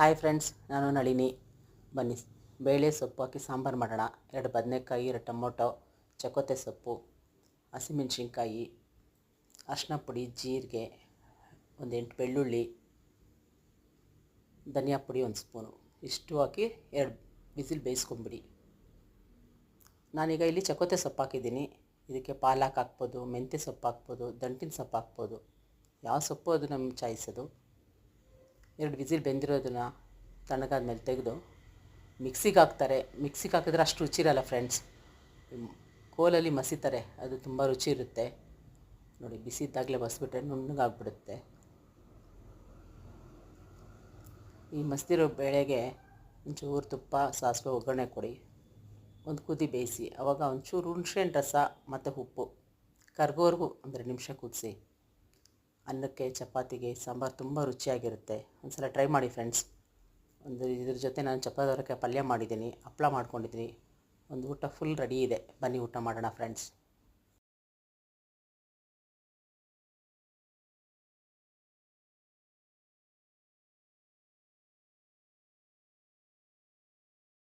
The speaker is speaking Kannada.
ಹಾಯ್ ಫ್ರೆಂಡ್ಸ್, ನಾನು ನಳಿನಿ. ಬನ್ನಿ, ಬೇಳೆ ಸೊಪ್ಪು ಹಾಕಿ ಸಾಂಬಾರು ಮಾಡೋಣ. ಎರಡು ಬದನೆಕಾಯಿ, ಎರಡು ಟೊಮೊಟೊ ಚಕೋತೆ ಸೊಪ್ಪು, ಹಸಿಮೆಣ್ಸಿನ್ಕಾಯಿ ಅರಿಶಿನ ಪುಡಿ, ಜೀರಿಗೆ, ಒಂದು ಎಂಟು ಬೆಳ್ಳುಳ್ಳಿ, ಧನಿಯಾ ಪುಡಿ ಒಂದು ಸ್ಪೂನು. ಇಷ್ಟು ಹಾಕಿ ಎರಡು ಬಿಸಿಲು ಬೇಯಿಸ್ಕೊಂಬಿಡಿ. ನಾನೀಗ ಇಲ್ಲಿ ಚಕೋತೆ ಸೊಪ್ಪು ಹಾಕಿದ್ದೀನಿ. ಇದಕ್ಕೆ ಪಾಲಕ್ ಹಾಕ್ಬೋದು, ಮೆಂತ್ಯ ಸೊಪ್ಪು ಹಾಕ್ಬೋದು, ದಂಟಿನ ಸೊಪ್ಪು ಹಾಕ್ಬೋದು. ಯಾವ ಸೊಪ್ಪು ಅದು ನಮ್ಮ ಅದು? ಎರಡು ವಿಸಿಲ್ ಬೆಂದಿರೋದನ್ನ ತಣ್ಣಗಾದ್ಮೇಲೆ ತೆಗೆದು ಮಿಕ್ಸಿಗೆ ಹಾಕ್ತಾರೆ ಮಿಕ್ಸಿಗೆ ಹಾಕಿದ್ರೆ ಅಷ್ಟು ರುಚಿ ಇರಲ್ಲ ಫ್ರೆಂಡ್ಸ್ ಕೋಲಲ್ಲಿ ಮಸಿತಾರೆ, ಅದು ತುಂಬ ರುಚಿ ಇರುತ್ತೆ. ನೋಡಿ ಬಿಸಿ ಇದ್ದಾಗಲೇ ಮಸಿಬಿಟ್ರೆ ನುಣ್ಣಗಾಗ್ಬಿಡುತ್ತೆ. ಈ ಮಸ್ತಿರೋ ಬೇಳೆಗೆ ಒಂಚೂರು ತುಪ್ಪ, ಸಾಸಿವೆ, ಒಗ್ಗರಣೆ ಕೊಡಿ. ಒಂದು ಕುದಿ ಬೇಯಿಸಿ. ಆವಾಗ ಒಂಚೂರು ಹುಣ್ಸೆಹಣ್ಣು ರಸ ಮತ್ತು ಉಪ್ಪು. ಕರ್ಗೋವರೆಗೂ ಒಂದೆರಡು ನಿಮಿಷ ಕುದಿಸಿ ಅನ್ನಕ್ಕೆ ಚಪಾತಿಗೆ ಸಾಂಬಾರು ತುಂಬ ರುಚಿಯಾಗಿರುತ್ತೆ. ಒಂದು ಸಲ ಟ್ರೈ ಮಾಡಿ ಫ್ರೆಂಡ್ಸ್ ಒಂದು ಇದ್ರ ಜೊತೆ ನಾನು ಚಪಾತಿ ಪಲ್ಯ ಮಾಡಿದ್ದೀನಿ ಹಪ್ಪಳ ಮಾಡ್ಕೊಂಡಿದ್ದೀನಿ. ಒಂದು ಊಟ ಫುಲ್ ರೆಡಿ ಇದೆ. ಬನ್ನಿ ಊಟ ಮಾಡೋಣ ಫ್ರೆಂಡ್ಸ್